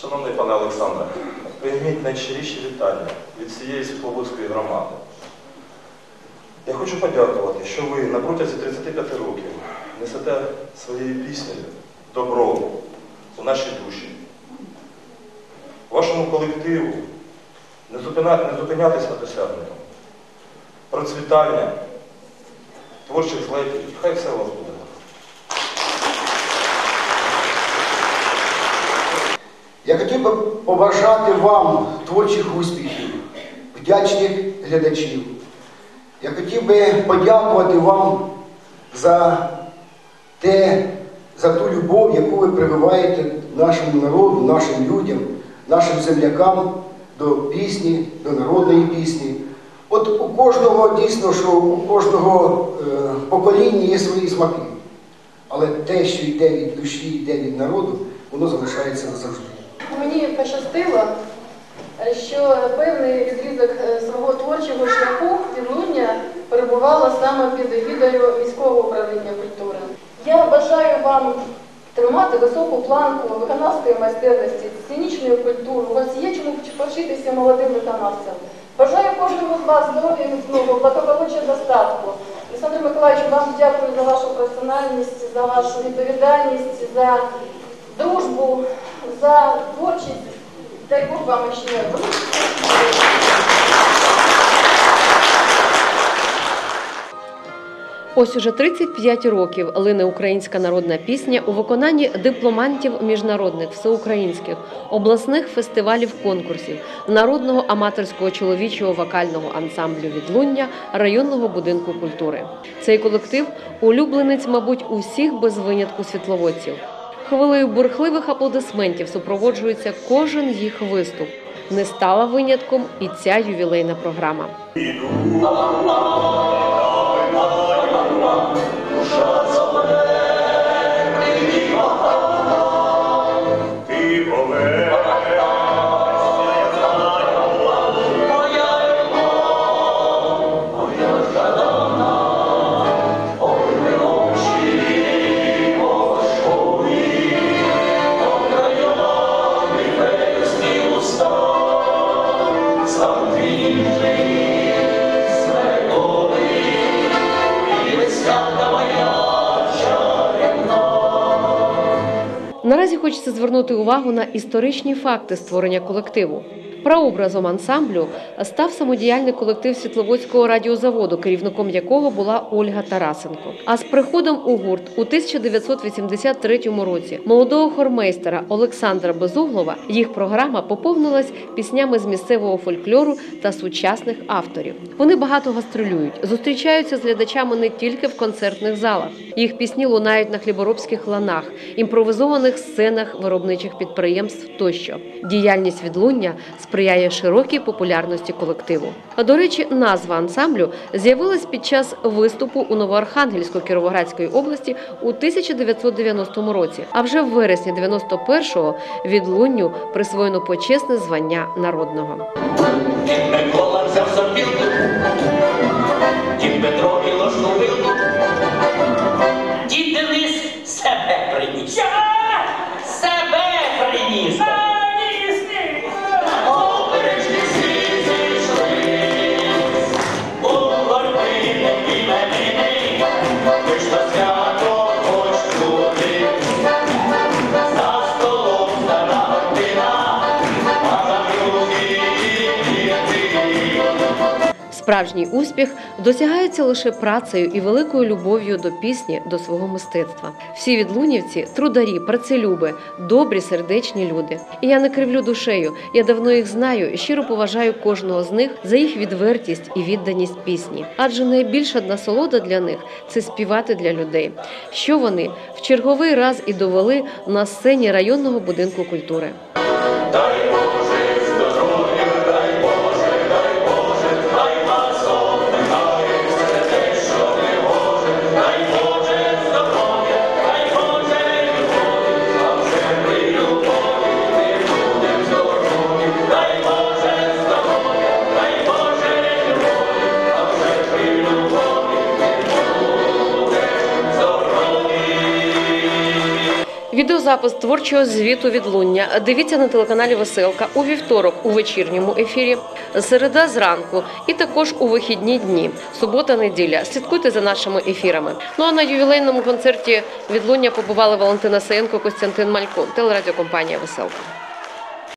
Шановний пане Олександре, прийміть найщиріші вітання від всієї Світловодської громади. Я хочу подякувати, що ви на протязі 35 років несете своєю піснею добро у наші душі. Вашому колективу не, зупинятись на досягненому. Процвітання, творчих злетів, хай все у вас буде. Я хотів би побажати вам творчих успіхів, вдячних глядачів. Я хотів би подякувати вам за те, за ту любов, яку ви прививаєте нашому народу, нашим людям, нашим землякам до пісні, до народної пісні. От у кожного дійсно, що у кожного е, покоління є свої смаки. Але те, що йде від душі, йде від народу, воно залишається назавжди. Мені пощастило, що певний відрізок е, свого творчого шляху відлуння перебувало саме під егідою міського управління культури. Я бажаю вам тримати високу планку виконавської майстерності, сценічної культури. У вас є чому повчитися молодим виконавцям. Бажаю кожному з вас здоров'я міцного, благополуччя достатку. Олександр Миколаївич, вам дякую за вашу персональність, за вашу відповідальність, за дружбу, за творчість. Дай Бог вам ще Ось уже 35 років лине українська народна пісня у виконанні дипломантів міжнародних, всеукраїнських, обласних фестивалів конкурсів, народного аматорського чоловічого вокального ансамблю відлуння районного будинку культури. Цей колектив улюбленець, мабуть, усіх без винятку світловодців. Хвилею бурхливих аплодисментів супроводжується кожен їх виступ. Не стала винятком і ця ювілейна програма. Наразі хочеться звернути увагу на історичні факти створення колективу. Прообразом ансамблю став самодіяльний колектив Світловодського радіозаводу, керівником якого була Ольга Тарасенко. А з приходом у гурт у 1983 році молодого хормейстера Олександра Безуглова їх програма поповнилась піснями з місцевого фольклору та сучасних авторів. Вони багато гастролюють, зустрічаються з глядачами не тільки в концертних залах. Їх пісні лунають на хліборобських ланах, імпровизованих сценах виробничих підприємств тощо. Діяльність відлуння сприяє широкій популярності колективу. А до речі, назва ансамблю з'явилась під час виступу у Новоархангельську Кіровоградської області у 1990 році. А вже в вересні 91-го відлунню присвоєно почесне звання народного. Справжній успіх досягається лише працею і великою любов'ю до пісні, до свого мистецтва. Всі відлунівці трударі, працелюби, добрі, сердечні люди. І я не кривлю душею. Я давно їх знаю і щиро поважаю кожного з них за їх відвертість і відданість пісні. Адже найбільша насолода для них це співати для людей, що вони в черговий раз і довели на сцені районного будинку культури. Відеозапис творчого звіту відлуння дивіться на телеканалі Веселка у вівторок у вечірньому ефірі, середа зранку і також у вихідні дні, субота, неділя. Слідкуйте за нашими ефірами. Ну а на ювілейному концерті відлуння побували Валентина Саєнко, Костянтин Малько, телерадіокомпанія Веселка.